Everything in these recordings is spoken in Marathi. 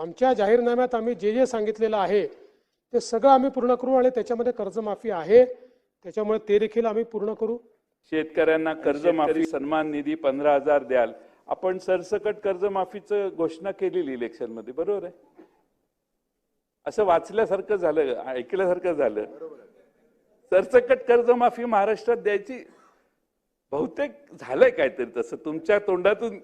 आमच्या जाहीरनाम्यात आम्ही जे जे सांगितलेलं आहे ते सगळं आम्ही पूर्ण करू आणि त्याच्यामध्ये कर्जमाफी आहे. त्याच्यामुळे ते देखील आम्ही पूर्ण करू. शेतकऱ्यांना कर्जमाफी सन्मान निधी पंधरा हजार द्याल. आपण सरसकट कर्जमाफीचं घोषणा केलेली इलेक्शनमध्ये बरोबर आहे? असं वाचल्यासारखं झालं ऐकल्यासारखं झालं. सरसकट कर्जमाफी महाराष्ट्रात द्यायची बहुतेक झालंय काहीतरी तसं. तुमच्या तोंडातून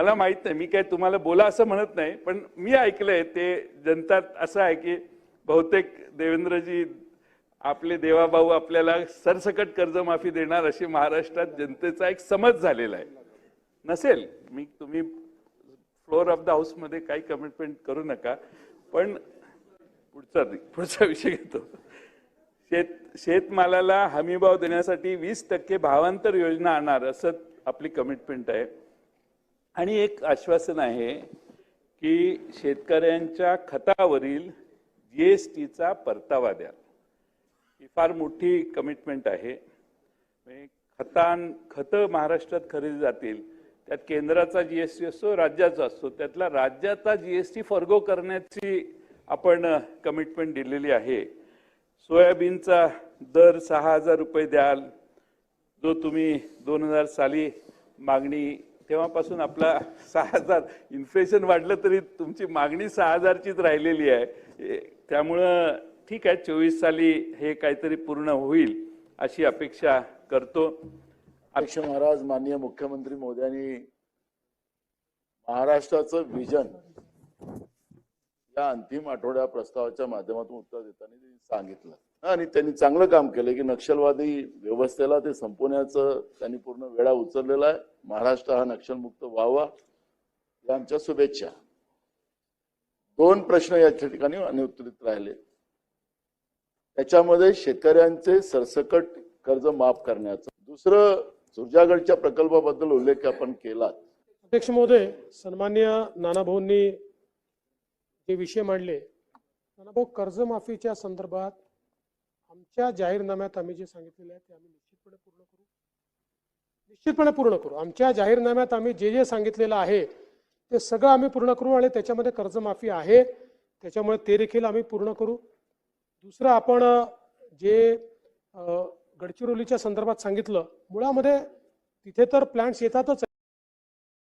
मला माहीत नाही मी काय तुम्हाला बोला असं म्हणत नाही पण मी ऐकलंय ते जनता असं आहे की बहुतेक देवेंद्रजी आपले देवाभाऊ आपल्याला सरसकट कर्जमाफी देणार अशी महाराष्ट्रात जनतेचा एक समज झालेला आहे. नसेल मी तुम्ही फ्लोअर ऑफ द हाऊसमध्ये काही कमिटमेंट करू नका पण पुढचा पुढचा विषय घेतो. शेत शेतमालाला हमीभाव देण्यासाठी वीस टक्के भावांतर योजना आणणार असं आपली कमिटमेंट आहे. आणि एक आश्वासन आहे की शेतकऱ्यांच्या खतावरील जी एस टीचा परतावा द्या. ही फार मोठी कमिटमेंट आहे. म्हणजे खतान खतां खतं महाराष्ट्रात खरेदी जातील त्यात केंद्राचा जी एस टी असतो राज्याचा असतो त्यातला राज्याचा जी एस टी फॉरगो करण्याची आपण कमिटमेंट दिलेली आहे. सोयाबीनचा दर सहा हजार रुपये द्याल. जो तुम्ही दोन हजार साली मागणी तेव्हापासून आपला सहा हजार इन्फ्लेशन वाढलं तरी तुमची मागणी सहा हजारचीच राहिलेली आहे. त्यामुळं ठीक आहे चोवीस साली हे काहीतरी पूर्ण होईल अशी अपेक्षा करतो. अक्ष महाराज माननीय मुख्यमंत्री मोदयांनी महाराष्ट्राचं विजन या अंतिम आठवड्या प्रस्तावाच्या माध्यमातून उत्तर देताना त्यांनी सांगितलं. आणि त्यांनी चांगलं काम केलं की नक्षलवादी व्यवस्थेला ते संपवण्याचं त्यांनी पूर्ण वेळा उचललेला आहे. महाराष्ट्र हा नक्षलमुक्त व्हावा या आमच्या शुभेच्छा. दोन प्रश्न या ठिकाणी अनुत्तरित राहिले. त्याच्यामध्ये शेतकऱ्यांचे सरसकट कर्ज माफ करण्याचं. दुसरं सुरजागडच्या प्रकल्पाबद्दल उल्लेख आपण केला अध्यक्ष महोदय सन्मान्य नानाभाऊंनी जे विषय मांडले नानाभाऊ कर्जमाफीच्या संदर्भात आमच्या जाहीरनाम्यात आम्ही जे सांगितलेलं आहे ते आम्ही निश्चितपणे पूर्ण करू. निश्चितपणे पूर्ण करू. आमच्या जाहीरनाम्यात आम्ही जे जे सांगितलेलं आहे ते सगळं आम्ही पूर्ण करू आणि त्याच्यामध्ये कर्जमाफी आहे. त्याच्यामुळे ते देखील आम्ही पूर्ण करू. दुसरं आपण जे गडचिरोलीच्या संदर्भात सांगितलं मुळामध्ये तिथे तर प्लॅन्ट्स येतातच.